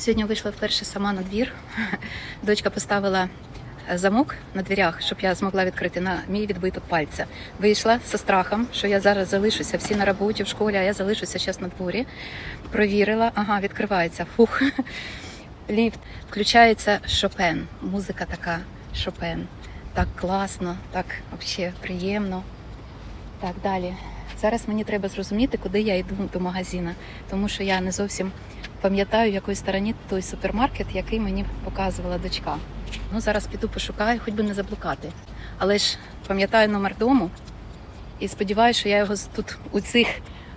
Сьогодні вийшла вперше сама на двір. Дочка поставила замок на дверях, щоб я змогла відкрити на мій відбиток пальця. Вийшла зі страхом, що я зараз залишуся всі на роботі в школі, а я залишуся зараз на дворі. Провірила, ага, відкривається. Фух. Ліфт. Включається Шопен. Музика така Шопен. Так класно, так взагалі приємно. Так, далі. Зараз мені треба зрозуміти, куди я йду до магазину, тому що я не зовсім пам'ятаю, в якої стороні той супермаркет, який мені показувала дочка. Ну, зараз піду пошукаю, хоч би не заблукати. Але ж пам'ятаю номер дому і сподіваюся, що я його тут у цих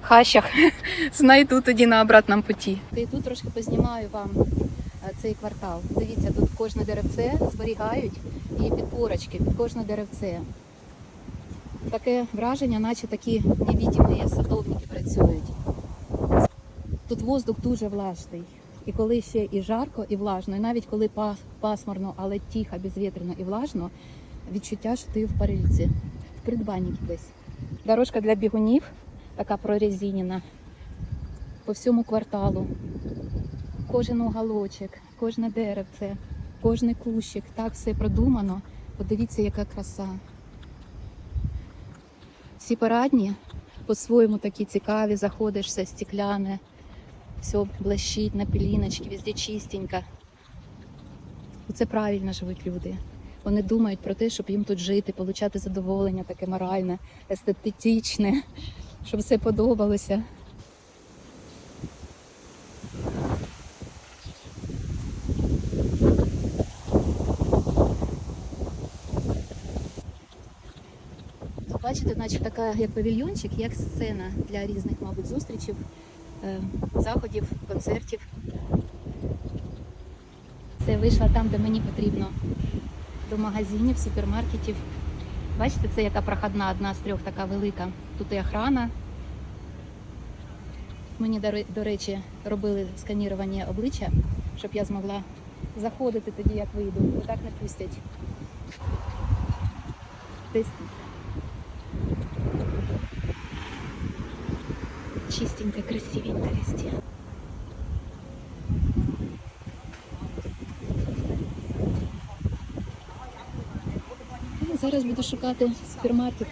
хащах знайду тоді на обратному путі. І тут трошки познімаю вам е, цей квартал. Дивіться, тут кожне деревце зберігають і підпорочки під кожне деревце. Таке враження, наче такі невідімі садовники працюють. Тут воздух дуже влажний. І коли ще і жарко, і влажно, і навіть коли пасмурно, але тихо, безвітряно і влажно, відчуття, що ти в парильці, в придбанні десь. Дорожка для бігунів, така прорезинена, по всьому кварталу. Кожен уголочок, кожне деревце, кожний кущик, так все продумано. Подивіться, яка краса. Всі парадні по-своєму такі цікаві, заходиш, все стекляне, все блищить на піліночки, везде чистенько. Це правильно живуть люди. Вони думають про те, щоб їм тут жити, отримати задоволення таке моральне, естетичне, щоб все подобалося. Бачите, наче така як павільйончик, як сцена для різних, мабуть, зустрічів, заходів, концертів. Це вийшла там, де мені потрібно, до магазинів, супермаркетів. Бачите, це яка проходна, одна з трьох така велика. Тут і охрана. Мені, до речі, робили сканірування обличчя, щоб я змогла заходити тоді, як вийду. Бо так не пустять. Десь чистенько, красивенько везде. Ну, Зараз буду шукати супермаркет.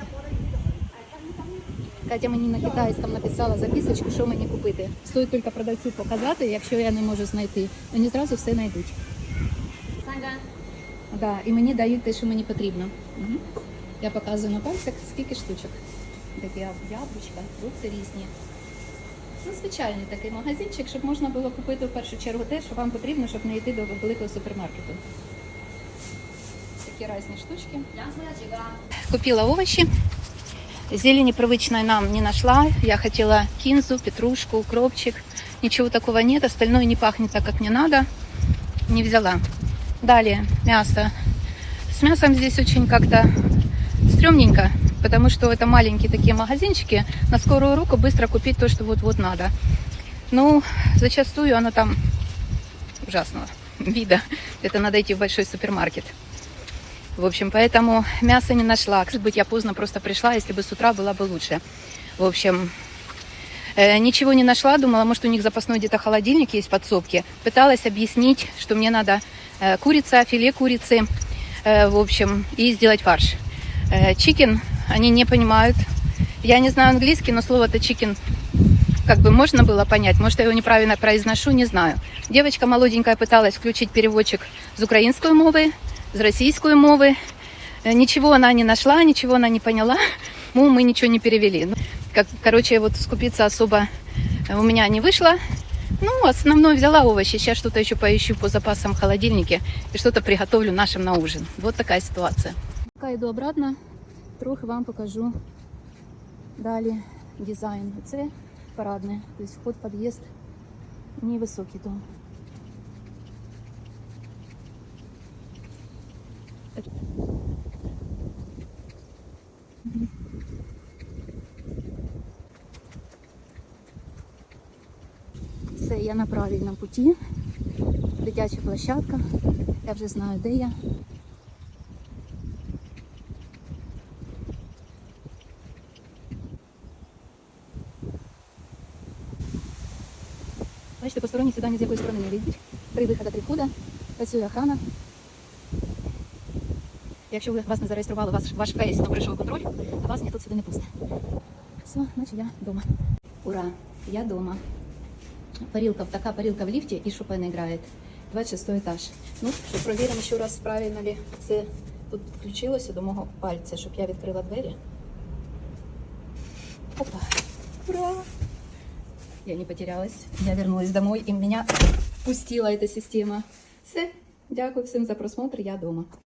Катя мені на китайському написала записочку, що мені купити. Стоїть тільки продавцю показати, якщо я не можу знайти. Мені зразу все знайдуть. Да, і мені дають те, що мені потрібно. Угу. Я показую на пальцях, скільки штучок. Такі яблучка, фрукти різні. Ну, звичайний такий магазинчик, щоб можна було купити в першу чергу те, що вам потрібно, щоб не йти до великого супермаркету. Такі різні штучки. Купила овощи. Зелени привычной нам не нашла. Я хотела кинзу, петрушку, укропчик. Ничего такого нет. Остальное не пахнет так, как мне надо. Не взяла. Далее мясо. С мясом здесь очень как-то стрёмненько, потому что это маленькие такие магазинчики. На скорую руку быстро купить то, что вот-вот надо. Ну, зачастую оно там ужасного вида. Это надо идти в большой супермаркет. В общем, поэтому мяса не нашла. Может быть, я поздно просто пришла, если бы с утра было бы лучше. В общем, э, ничего не нашла, думала, может, у них запасной где-то холодильник есть в подсобке. Пыталась объяснить, что мне надо э, курица, филе курицы, э, в общем, и сделать фарш. Чикен они не понимают. Я не знаю английский, но слово-то чикен как бы можно было понять. Может, я его неправильно произношу, не знаю. Девочка молоденькая пыталась включить переводчик с украинской мовы, с российской мовы. Э, Ничего она не нашла, ничего она не поняла. Ну, мы ничего не перевели. Ну, Как, короче, вот скупиться особо э, у меня не вышло. Ну, основное взяла овощи. Сейчас что-то еще поищу по запасам в холодильнике и что-то приготовлю нашим на ужин. Вот такая ситуация. Пока иду обратно, трохи вам покажу далі дизайн. Це парадне, тобто вход під'їзд невисокий дом. Все, я на правильному путі. Дитяча площадка. Я вже знаю, де я. Бачите, посторонні ні з якої сторони не вийдуть. Три виходи, три входи. Працює охрана. Якщо ви вас не зареєстрували, ваш, ваш фейс, но прийшов контроль, то вас ніхто сюди не пустить. Все, значить я вдома. Ура, я дома. Парилка, така парилка в лифте и Шопен играет. 26 этаж. Ну, що, провіримо ще раз, правильно ли це тут підключилося до мого пальця, щоб я відкрила двері. Опа. Ура! Я не потерялась. Я вернулась домой, и меня впустила эта система. Все. Дякую всім за просмотр. Я дома.